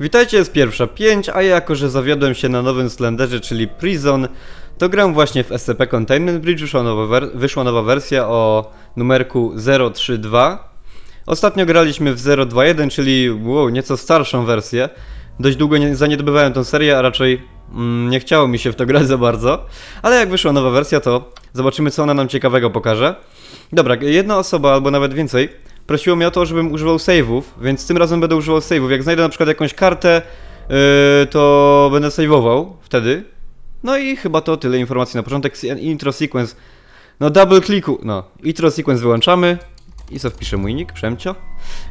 Witajcie, jest pierwsza 5, a ja jako, że zawiodłem się na nowym Slenderze, czyli Prison, to gram właśnie w SCP Containment Bridge, wyszła nowa, wyszła nowa wersja o numerku 032. Ostatnio graliśmy w 021, czyli wow, nieco starszą wersję. Dość długo nie, zaniedbywałem tą serię, a raczej mm, nie chciało mi się w to grać za bardzo. Ale jak wyszła nowa wersja, to zobaczymy, co ona nam ciekawego pokaże. Dobra, jedna osoba albo nawet więcej prosiło mnie o to, żebym używał save'ów, więc tym razem będę używał save'ów. Jak znajdę na przykład jakąś kartę, yy, to będę save'ował wtedy. No i chyba to tyle informacji na początek. Intro sequence. No double clicku. No, intro sequence wyłączamy. I co wpiszę mój nick, Przemcio.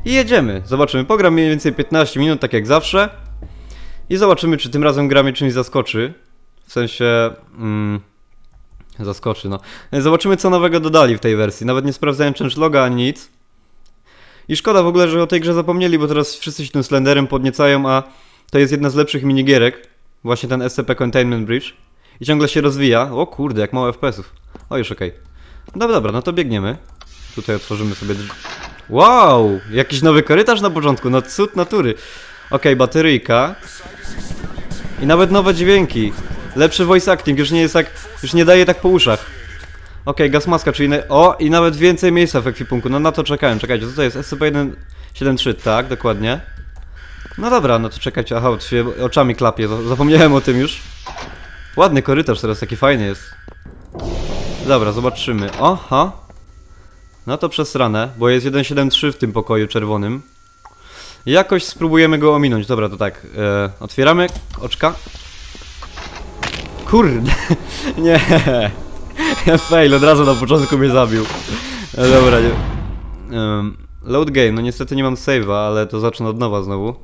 I jedziemy. Zobaczymy. Pogram mniej więcej 15 minut, tak jak zawsze. I zobaczymy, czy tym razem gra mnie czymś zaskoczy. W sensie... Mm, zaskoczy, no. Zobaczymy, co nowego dodali w tej wersji. Nawet nie sprawdzałem changeloga ani nic. I szkoda w ogóle, że o tej grze zapomnieli, bo teraz wszyscy się tym Slenderem podniecają, a to jest jedna z lepszych minigierek. Właśnie ten SCP Containment Bridge. I ciągle się rozwija. O kurde, jak mało FPS-ów. O, już okej. Dobra, dobra, no to biegniemy. Tutaj otworzymy sobie drzwi. Wow! Jakiś nowy korytarz na początku, no cud natury. Okej, bateryjka. I nawet nowe dźwięki. Lepszy voice acting, już nie jest tak... Już nie daje tak po uszach. Okej, gasmaska, czyli... Na... O, i nawet więcej miejsca w ekwipunku. No na to czekałem, czekajcie, to jest? SCP-173, tak, dokładnie. No dobra, no to czekajcie, aha, się oczami klapie, za- zapomniałem o tym już. Ładny korytarz teraz, taki fajny jest. Dobra, zobaczymy. Oha. No to przesrane, bo jest 173 w tym pokoju czerwonym. Jakoś spróbujemy go ominąć. Dobra, to tak. E, otwieramy oczka. Kurde. Nie. Fail, od razu na początku mnie zabił. E, dobra, nie. Em, load game, no niestety nie mam save'a, ale to zacznę od nowa znowu.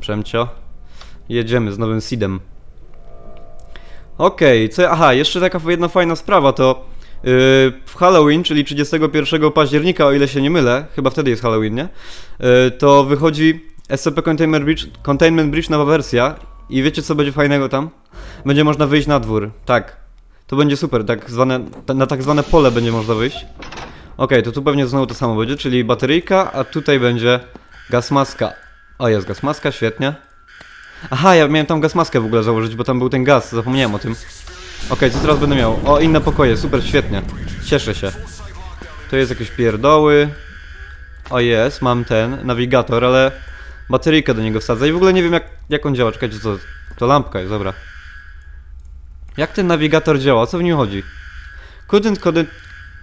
Przemcio. Jedziemy z nowym seedem. Okej, co. Aha, jeszcze taka jedna fajna sprawa to. Yy, w Halloween, czyli 31 października, o ile się nie mylę, chyba wtedy jest Halloween, nie? Yy, to wychodzi SCP Containment Bridge, Containment Bridge nowa wersja. I wiecie co będzie fajnego tam? Będzie można wyjść na dwór. Tak. To będzie super, tak zwane, na tak zwane pole będzie można wyjść. Okej, to tu pewnie znowu to samo będzie, czyli bateryjka, a tutaj będzie gasmaska. O, jest gasmaska, świetnie. Aha, ja miałem tam gasmaskę w ogóle założyć, bo tam był ten gaz, zapomniałem o tym. Okej, co teraz będę miał? O, inne pokoje, super, świetnie. Cieszę się. To jest jakieś pierdoły. O, jest, mam ten, nawigator, ale bateryjkę do niego wsadzę i w ogóle nie wiem jak, jak on działa. Czekajcie, co? To lampka jest, dobra. Jak ten nawigator działa? O co w nim chodzi? Couldn't connect,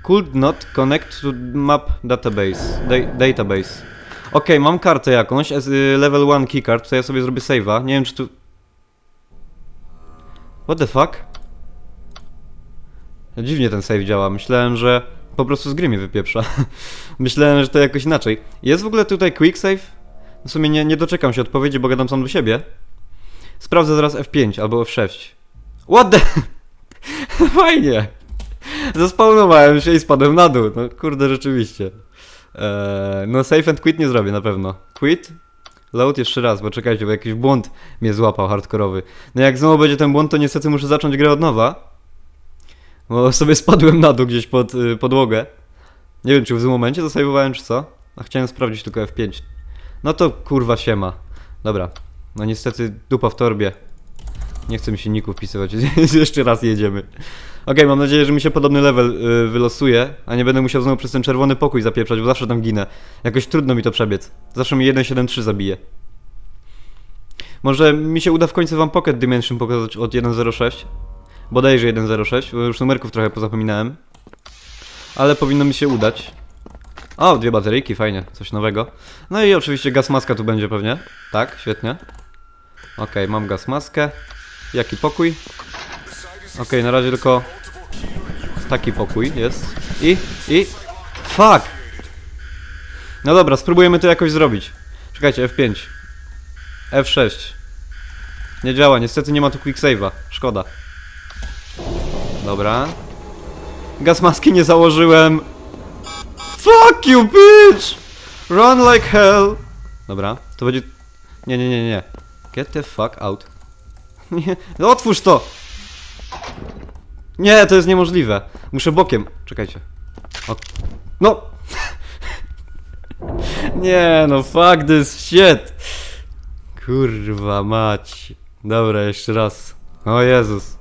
could not connect to map database. Da, database. Okej, mam kartę jakąś, y, level 1 keycard, to ja sobie zrobię save'a. Nie wiem czy tu... What the fuck? Dziwnie ten save działa. Myślałem, że po prostu z gry mnie wypieprza. Myślałem, że to jakoś inaczej. Jest w ogóle tutaj quick save? W sumie nie, nie doczekam się odpowiedzi, bo gadam sam do siebie. Sprawdzę zaraz F5 albo F6. What the... Fajnie! Zaspawnowałem się i spadłem na dół. No kurde, rzeczywiście. Eee, no save and quit nie zrobię na pewno. Quit? Load jeszcze raz, bo czekajcie, bo jakiś błąd mnie złapał hardkorowy. No jak znowu będzie ten błąd, to niestety muszę zacząć grę od nowa. Bo sobie spadłem na dół gdzieś pod y, podłogę. Nie wiem, czy w tym momencie zasajwowałem, czy co. A chciałem sprawdzić tylko F5. No to kurwa siema. Dobra. No niestety dupa w torbie. Nie chcę mi się niku wpisywać. Jeszcze raz jedziemy. Okej, mam nadzieję, że mi się podobny level y, wylosuje, a nie będę musiał znowu przez ten czerwony pokój zapieprzać, bo zawsze tam ginę. Jakoś trudno mi to przebiec. Zawsze mi 1.7.3 zabije. Może mi się uda w końcu wam Pocket Dimension pokazać od 1.06? Bodajże 1.06, bo już numerków trochę pozapominałem. Ale powinno mi się udać. O, dwie bateryjki, fajnie, coś nowego. No i oczywiście gasmaska tu będzie pewnie. Tak, świetnie. Okej, mam gasmaskę. Jaki pokój? Okej, na razie tylko taki pokój jest. I, i... Fuck! No dobra, spróbujemy to jakoś zrobić. Czekajcie, F5. F6. Nie działa, niestety nie ma tu quick save'a. Szkoda. Dobra. Gasmaski nie założyłem. Fuck you, bitch! Run like hell! Dobra, to będzie... Nie, nie, nie, nie. Get the fuck out. Nie, no otwórz to! Nie, to jest niemożliwe. Muszę bokiem. Czekajcie. O. No! Nie, no fuck this shit! Kurwa mać. Dobra, jeszcze raz. O Jezus.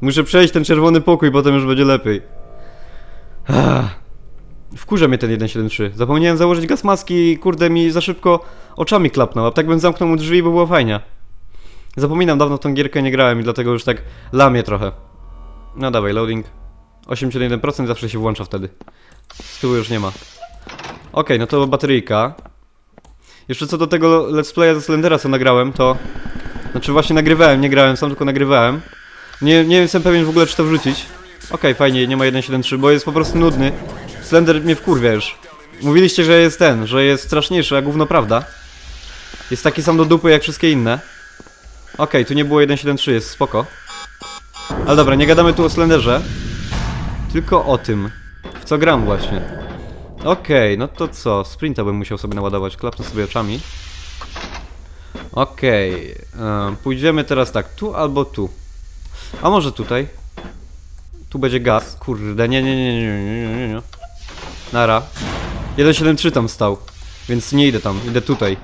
Muszę przejść ten czerwony pokój, potem już będzie lepiej. Ah. Wkurza mnie ten 173. Zapomniałem założyć gaz maski i kurde mi za szybko oczami klapnął, a tak bym zamknął mu drzwi by było fajnie. Zapominam, dawno tą gierkę nie grałem i dlatego już tak lamię trochę. No dawaj, loading. 81% zawsze się włącza wtedy. Z tyłu już nie ma. Okej, no to bateryjka. Jeszcze co do tego let's playa ze Slendera, co nagrałem, to... Znaczy właśnie nagrywałem, nie grałem sam, tylko nagrywałem. Nie, nie jestem pewien w ogóle, czy to wrzucić. Okej, fajnie, nie ma 1.7.3, bo jest po prostu nudny. Slender mnie wkurwia już. Mówiliście, że jest ten, że jest straszniejszy, a gówno prawda. Jest taki sam do dupy jak wszystkie inne. Okej, tu nie było 1.7.3, jest spoko. Ale dobra, nie gadamy tu o Slenderze. Tylko o tym, w co gram właśnie. Okej, no to co? Sprinta bym musiał sobie naładować, klapnę sobie oczami. Okej, em, pójdziemy teraz tak, tu albo tu. A może tutaj? Tu będzie gaz, kurde, nie, nie, nie, nie, nie, nie, nie, nie. Nara. 1.7.3 tam stał, więc nie idę tam, idę tutaj.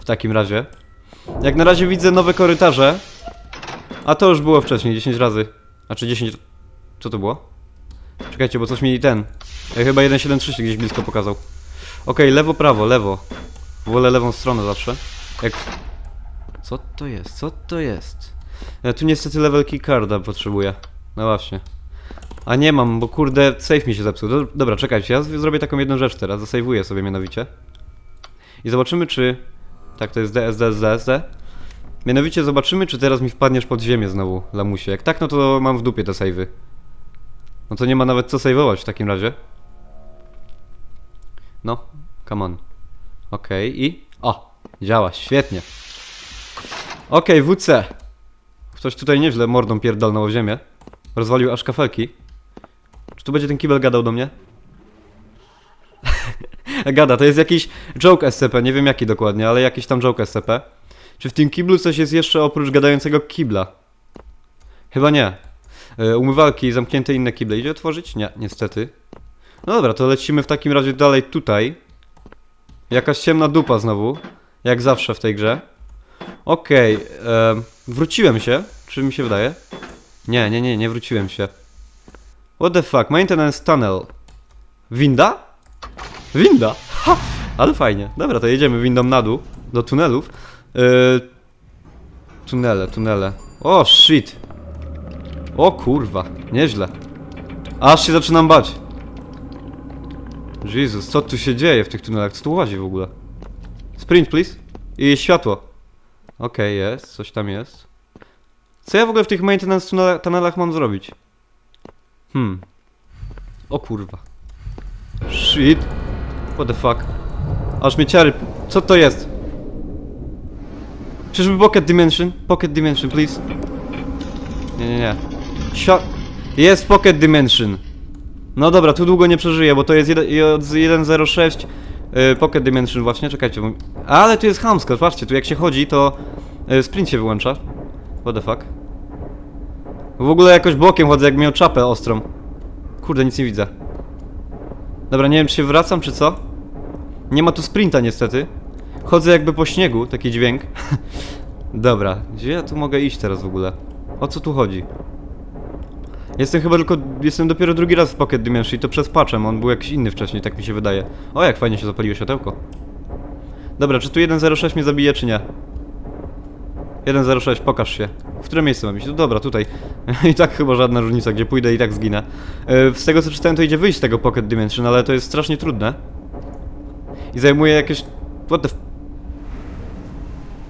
W takim razie. Jak na razie widzę nowe korytarze. A to już było wcześniej, 10 razy. A czy 10... Co to było? Czekajcie, bo coś mi ten... Ja chyba 1.7.3 się gdzieś blisko pokazał. Okej, lewo, prawo, lewo. Wolę lewą stronę zawsze. Jak... Co to jest? Co to jest? Ja tu niestety level keycarda potrzebuję. No właśnie. A nie mam, bo kurde, save mi się zepsuł. Do, dobra, czekajcie, ja zrobię taką jedną rzecz teraz. Zasejwuję sobie mianowicie. I zobaczymy, czy... Tak, to jest DSD, DSD. Mianowicie zobaczymy, czy teraz mi wpadniesz pod ziemię znowu, lamusie. Jak tak, no to mam w dupie te savey. No to nie ma nawet co saveować w takim razie. No, come on. Okej, i... O, działa, świetnie. Okej, WC. Ktoś tutaj nieźle mordą pierdolnął o ziemię. Rozwalił aż kafelki. Czy tu będzie ten kibel gadał do mnie? Gada, to jest jakiś joke SCP, nie wiem jaki dokładnie, ale jakiś tam joke SCP. Czy w tym kiblu coś jest jeszcze oprócz gadającego kibla? Chyba nie. E, umywalki, zamknięte inne kible. Idzie otworzyć? Nie, niestety. No dobra, to lecimy w takim razie dalej tutaj. Jakaś ciemna dupa znowu. Jak zawsze w tej grze. Okej, em, wróciłem się. Czy mi się wydaje? Nie, nie, nie, nie wróciłem się. What the fuck? Maintenance tunnel. Winda? Winda! Ha! Ale fajnie. Dobra, to jedziemy windą na dół. Do tunelów. Yy... Tunele, tunele. O, shit. O kurwa, nieźle. Aż się zaczynam bać. Jezus, co tu się dzieje w tych tunelach? Co tu łazi w ogóle? Sprint, please. I światło. Okej, jest, coś tam jest. Co ja w ogóle w tych maintenance tunele- tunelach mam zrobić? Hmm. O kurwa. Shit. What the fuck? Aż mnie ciary... Co to jest? Czyżby Pocket Dimension? Pocket Dimension, please. Nie, nie, nie. Sio... Jest Pocket Dimension. No dobra, tu długo nie przeżyję, bo to jest jeden- i od 1.06 y, Pocket Dimension właśnie, czekajcie. Bo... Ale tu jest hamsko, patrzcie, tu jak się chodzi, to y, sprint się wyłącza. What the fuck? W ogóle jakoś bokiem chodzę, jak miał czapę ostrą. Kurde, nic nie widzę. Dobra, nie wiem czy się wracam, czy co? Nie ma tu sprinta niestety. Chodzę jakby po śniegu, taki dźwięk. Dobra, gdzie ja tu mogę iść teraz w ogóle? O co tu chodzi? Jestem chyba tylko, jestem dopiero drugi raz w Pocket Dimension i to przez patchem, on był jakiś inny wcześniej, tak mi się wydaje. O, jak fajnie się zapaliło światełko. Dobra, czy tu 1.06 mnie zabije, czy nie? 1.06, pokaż się. W które miejsce mam iść? No dobra, tutaj. I tak chyba żadna różnica, gdzie pójdę i tak zginę. E, Z tego co czytałem, to idzie wyjść z tego Pocket Dimension, ale to jest strasznie trudne. I zajmuje jakieś... What the f...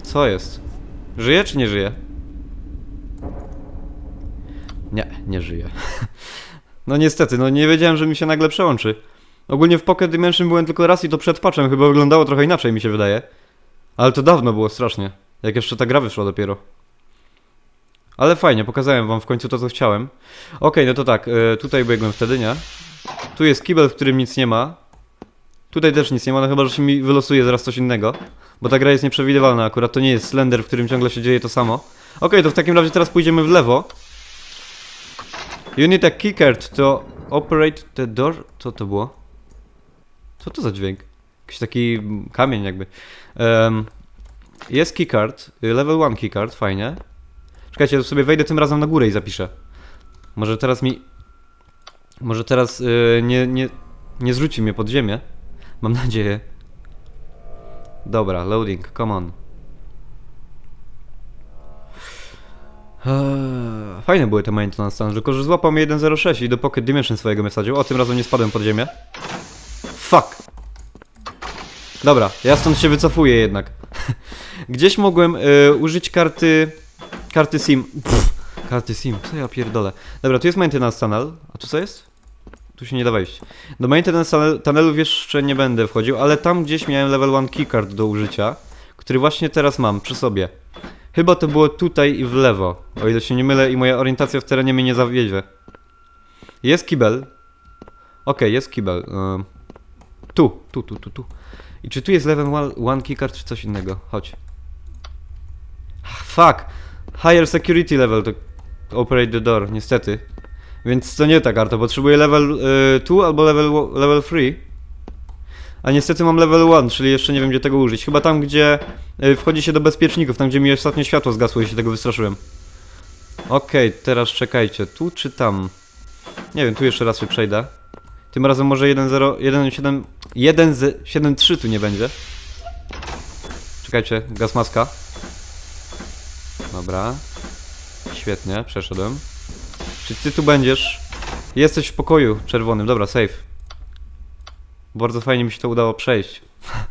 Co jest? Żyje czy nie żyje? Nie, nie żyje. No niestety, no nie wiedziałem, że mi się nagle przełączy. Ogólnie w Pocket Dimension byłem tylko raz i to przed patchem, chyba wyglądało trochę inaczej mi się wydaje. Ale to dawno było strasznie. Jak jeszcze ta gra wyszła dopiero. Ale fajnie, pokazałem wam w końcu to, co chciałem. Okej, no to tak, e, tutaj biegłem wtedy, nie? Tu jest kibel, w którym nic nie ma. Tutaj też nic nie ma, no chyba, że się mi wylosuje zaraz coś innego. Bo ta gra jest nieprzewidywalna akurat, to nie jest Slender, w którym ciągle się dzieje to samo. Okej, to w takim razie teraz pójdziemy w lewo. You need a keycard to operate the door... Co to było? Co to za dźwięk? Jakiś taki kamień jakby. Em, Jest keycard, y, level 1 keycard, fajnie. Czekajcie, to sobie wejdę tym razem na górę i zapiszę. Może teraz mi... Może teraz y, nie, nie, nie zrzuci mnie pod ziemię. Mam nadzieję. Dobra, loading, come on. Eee, Fajne były te maintenance stans, tylko że złapał mnie 1.06 i do Pocket Dimension swojego mnie wsadził. O, tym razem nie spadłem pod ziemię. Fuck! Dobra, ja stąd się wycofuję jednak. Gdzieś mogłem y, użyć karty... Karty SIM. Pff, karty SIM, co ja pierdolę. Dobra, tu jest maintenance tunnel. A tu co jest? Tu się nie da wejść. Do maintenance tunnel- tunnelów jeszcze nie będę wchodził, ale tam gdzieś miałem level 1 keycard do użycia, który właśnie teraz mam przy sobie. Chyba to było tutaj i w lewo, o ile się nie mylę i moja orientacja w terenie mnie nie zawiedzie. Jest kibel. Okej, jest kibel. Tu, tu, tu, tu, tu. I czy tu jest level 1 keycard, czy coś innego? Chodź. Fuck! Higher security level to operate the door, niestety. Więc to nie ta karta, potrzebuję level 2 albo level, level 3. A niestety mam level 1, czyli jeszcze nie wiem gdzie tego użyć. Chyba tam gdzie y, wchodzi się do bezpieczników, tam gdzie mi ostatnio światło zgasło i się tego wystraszyłem. Okej, teraz czekajcie, tu czy tam? Nie wiem, tu jeszcze raz się przejdę. Tym razem może 1.0, 1.7, 1.7.3 tu nie będzie. Czekajcie, gaz maska. Dobra. Świetnie, przeszedłem. Czy ty tu będziesz? Jesteś w pokoju czerwonym, dobra, safe. Bardzo fajnie mi się to udało przejść.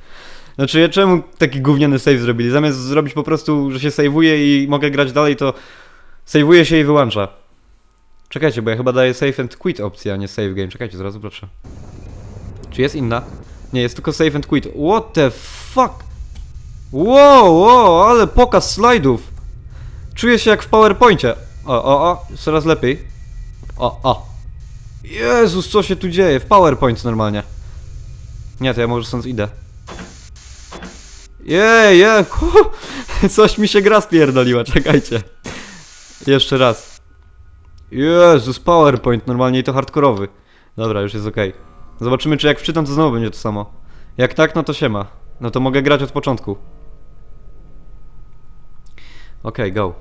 Znaczy, czemu taki gówniany save zrobili? Zamiast zrobić po prostu, że się saveuje i mogę grać dalej, to saveuje się i wyłącza. Czekajcie, bo ja chyba daję save and quit opcję, a nie save game. Czekajcie, zaraz proszę. Czy jest inna? Nie, jest tylko save and quit. What the fuck? Wow, wow, ale pokaz slajdów. Czuję się jak w PowerPoincie. O, o, o, coraz lepiej. O, o. Jezus, co się tu dzieje? W PowerPoint normalnie. Nie, to ja może stąd idę. Jej, jej, hu, coś mi się gra spierdoliła, czekajcie. Jeszcze raz. Jezus, PowerPoint, normalnie i to hardkorowy. Dobra, już jest okej. Zobaczymy, czy jak wczytam, to znowu będzie to samo. Jak tak, no to się ma. No to mogę grać od początku. Okej, go.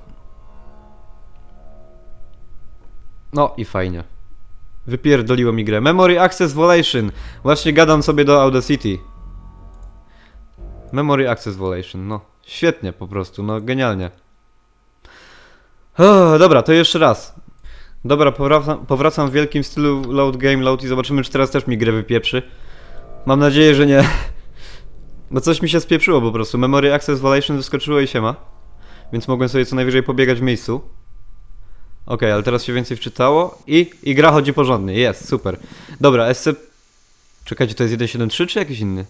No i fajnie. Wypierdoliło mi grę. Memory Access Volation. Właśnie gadam sobie do Audacity. Memory Access Volation, no. Świetnie po prostu, no genialnie. Dobra, to jeszcze raz. Dobra, powracam, powracam w wielkim stylu load game load i zobaczymy, czy teraz też mi grę wypieprzy. Mam nadzieję, że nie. Bo coś mi się spieprzyło po prostu. Memory Access Volation wyskoczyło i się ma. Więc mogłem sobie co najwyżej pobiegać w miejscu. Okej, ale teraz się więcej wczytało i, i gra chodzi porządnie. Jest, super. Dobra, SC... Czekajcie, to jest 1.7.3 czy jakiś inny?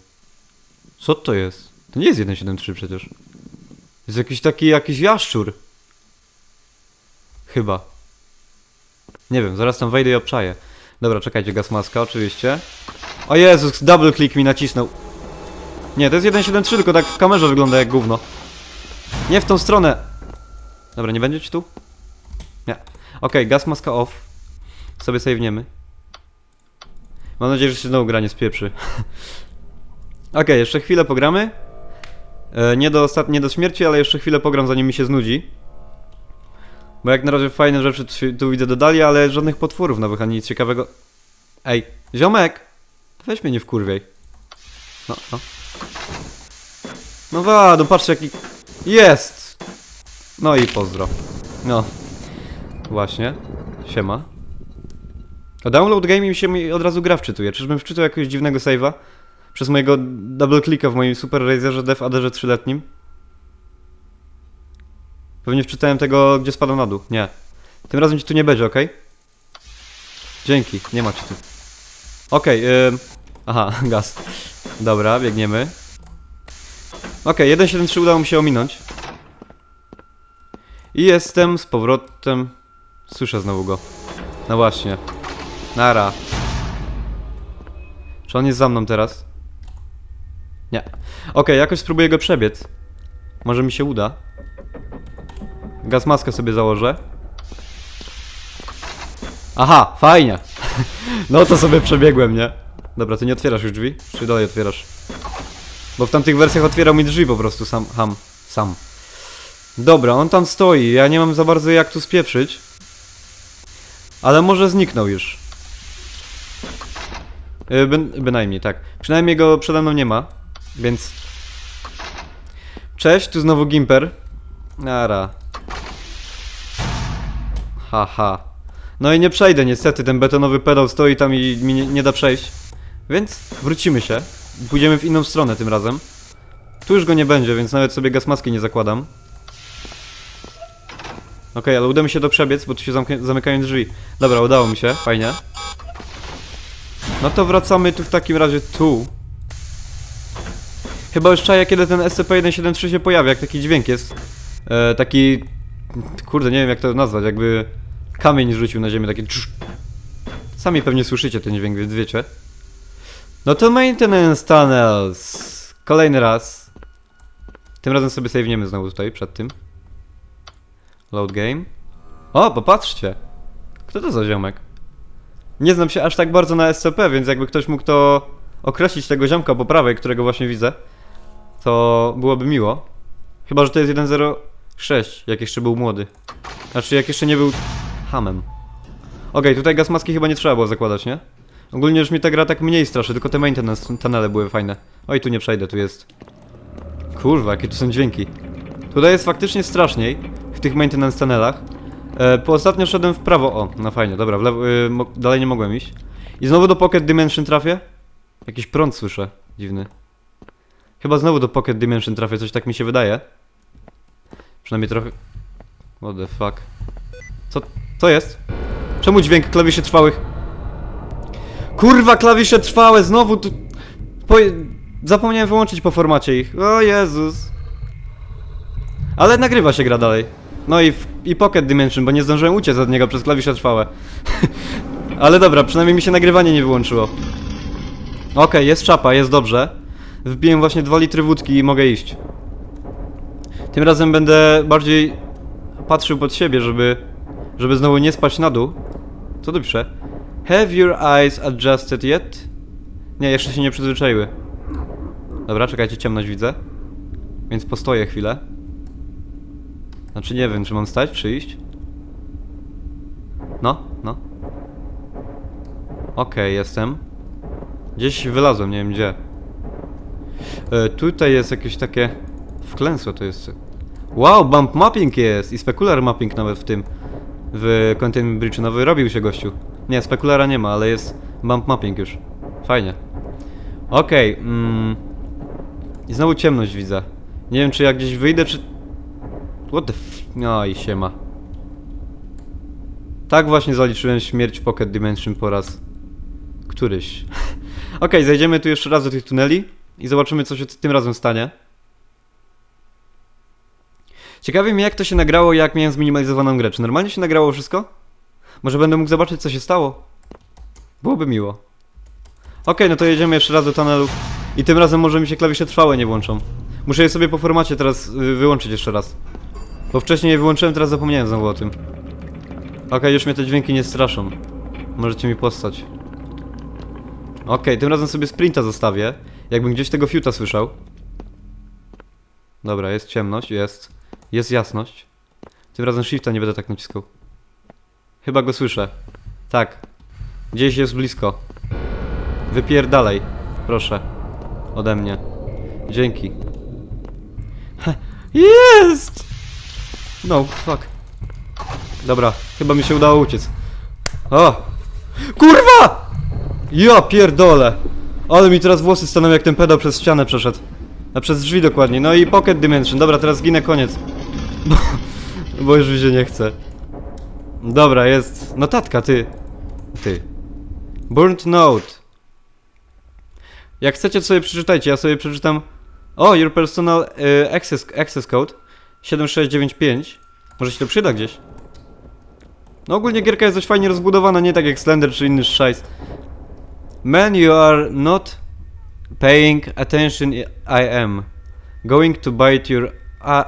Co to jest? To nie jest 1.7.3 przecież. Jest jakiś taki, jakiś jaszczur. Chyba. Nie wiem, zaraz tam wejdę i obczaję. Dobra, czekajcie, gaz maska oczywiście. O Jezus, double click mi nacisnął. Nie, to jest 1.7.3, tylko tak w kamerze wygląda jak gówno. Nie w tą stronę. Dobra, nie będziecie tu? Nie. Okej, gaz maska off. Sobie save'niemy. Mam nadzieję, że się znowu gra nie spieprzy. Okej, jeszcze chwilę pogramy. E, nie, do nie do śmierci, ale jeszcze chwilę pogram zanim mi się znudzi. Bo jak na razie fajne rzeczy tu, tu widzę dodali, ale żadnych potworów nowych, ani nic ciekawego. Ej, ziomek! Weź mnie nie wkurwiej. No, no. No wa, no patrz jaki... Jest! No i pozdro. No. Właśnie. Siema. O download game mi się mi od razu gra wczytuje. Czyżbym wczytał jakiegoś dziwnego save'a? Przez mojego double clicka w moim Super Razerze Dev ADR 3-letnim? Pewnie wczytałem tego, gdzie spadał na dół. Nie. Tym razem ci tu nie będzie, ok? Dzięki, nie ma ci tu. Okej, ym... Aha, gaz. Dobra, biegniemy. Okej, 1.7.3 udało mi się ominąć. I jestem z powrotem... Słyszę znowu go. No właśnie. Nara. Czy on jest za mną teraz? Nie. Okej, jakoś spróbuję go przebiec. Może mi się uda. Gaz maskę sobie założę. Aha, fajnie. No to sobie przebiegłem, nie? Dobra, ty nie otwierasz już drzwi? Czy dalej otwierasz? Bo w tamtych wersjach otwierał mi drzwi po prostu sam ham. Sam. Dobra, on tam stoi. Ja nie mam za bardzo jak tu spieprzyć. Ale może zniknął już. Yy, By, bynajmniej, tak. Przynajmniej go przede mną nie ma, więc... Cześć, tu znowu Gimper. Nara. Haha. No i nie przejdę niestety, ten betonowy pedał stoi tam i mi nie, nie da przejść. Więc wrócimy się. Pójdziemy w inną stronę tym razem. Tu już go nie będzie, więc nawet sobie gasmaski nie zakładam. Okej, ale uda mi się to przebiec, bo tu się zamykają drzwi. Dobra, udało mi się, fajnie. No to wracamy tu w takim razie tu. Chyba już czaję, kiedy ten SCP-173 się pojawia, jak taki dźwięk jest. E, taki... Kurde, nie wiem jak to nazwać, jakby kamień rzucił na ziemię, taki trz. Sami pewnie słyszycie ten dźwięk, więc wiecie. No to Maintenance Tunnels. Kolejny raz. Tym razem sobie save'niemy znowu tutaj, przed tym. Load game. O, popatrzcie. Kto to za ziomek? Nie znam się aż tak bardzo na SCP, więc jakby ktoś mógł to określić tego ziomka po prawej, którego właśnie widzę, to byłoby miło. Chyba, że to jest 106, jak jeszcze był młody. Znaczy, jak jeszcze nie był hamem. Okej, tutaj gaz maski chyba nie trzeba było zakładać, nie? Ogólnie już mi ta gra tak mniej straszy, tylko te maintenance tunele były fajne. Oj, tu nie przejdę, tu jest... Kurwa, jakie tu są dźwięki. Tutaj jest faktycznie straszniej, w tych maintenance tunelach. E, po ostatnio szedłem w prawo, o, no fajnie, dobra, w lewo, y, dalej nie mogłem iść. I znowu do Pocket Dimension trafię? Jakiś prąd słyszę, dziwny. Chyba znowu do Pocket Dimension trafię, coś tak mi się wydaje. Przynajmniej trochę... What the fuck. Co, co jest? Czemu dźwięk klawiszy trwałych? Kurwa, klawisze trwałe, znowu tu... Po... Zapomniałem wyłączyć po formacie ich. O Jezus. Ale nagrywa się gra dalej. No i, w, i Pocket Dimension, bo nie zdążyłem uciec od niego przez klawisze trwałe. Ale dobra, przynajmniej mi się nagrywanie nie wyłączyło. Okej, jest czapa, jest dobrze. Wbiłem właśnie 2 litry wódki i mogę iść. Tym razem będę bardziej patrzył pod siebie, żeby, żeby znowu nie spać na dół. Co tu? Have your eyes adjusted yet? Nie, jeszcze się nie przyzwyczaiły. Dobra, czekajcie, ciemność widzę. Więc postoję chwilę. Znaczy nie wiem, czy mam stać, czy iść? No, no. Okej, jestem. Gdzieś wylazłem, nie wiem gdzie. E, tutaj jest jakieś takie... Wklęsłe to jest. Wow, bump mapping jest! I specular mapping nawet w tym. W Containment Bridge nowy robił się gościu. Nie, spekulara nie ma, ale jest bump mapping już. Fajnie. Okej, mm. I znowu ciemność widzę. Nie wiem, czy jak gdzieś wyjdę, czy... What the f... No i siema. Tak właśnie zaliczyłem śmierć Pocket Dimension po raz... któryś. Okej, zajdziemy tu jeszcze raz do tych tuneli i zobaczymy, co się tym razem stanie. Ciekawi mnie, jak to się nagrało, jak miałem zminimalizowaną grę. Czy normalnie się nagrało wszystko? Może będę mógł zobaczyć, co się stało? Byłoby miło. Okej, no to jedziemy jeszcze raz do tunelów. I tym razem może mi się klawisze trwałe nie włączą. Muszę je sobie po formacie teraz y, wyłączyć jeszcze raz. Bo wcześniej je wyłączyłem, teraz zapomniałem znowu o tym. Okej, już mnie te dźwięki nie straszą. Możecie mi postać. Okej, tym razem sobie sprinta zostawię. Jakbym gdzieś tego fiuta słyszał. Dobra, jest ciemność, jest. Jest jasność. Tym razem shifta nie będę tak naciskał. Chyba go słyszę. Tak. Gdzieś jest blisko. Wypierdalaj. Proszę. Ode mnie. Dzięki. Jest! No, fuck. Dobra, chyba mi się udało uciec. O! Kurwa! Ja pierdolę! Ale mi teraz włosy staną jak ten pedał przez ścianę przeszedł. A przez drzwi dokładnie. No i Pocket Dimension. Dobra, teraz zginę, koniec. Bo, bo już mi się nie chce. Dobra, jest. Notatka, ty. Ty. Burnt Note. Jak chcecie, to sobie przeczytajcie. Ja sobie przeczytam. O, your personal y, access, access code 7695. Może się to przyda gdzieś. No ogólnie gierka jest dość fajnie rozbudowana, nie tak jak Slender czy inny szajs. Man, you are not paying attention. I am going to bite your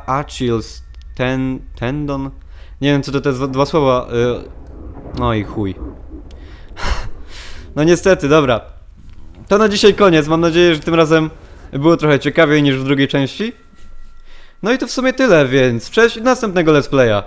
Achilles ten tendon. Nie wiem, co to te z- dwa słowa. Y... No i chuj. no niestety, dobra. To na dzisiaj koniec. Mam nadzieję, że tym razem było trochę ciekawiej niż w drugiej części. No i to w sumie tyle, więc cześć i następnego let's playa.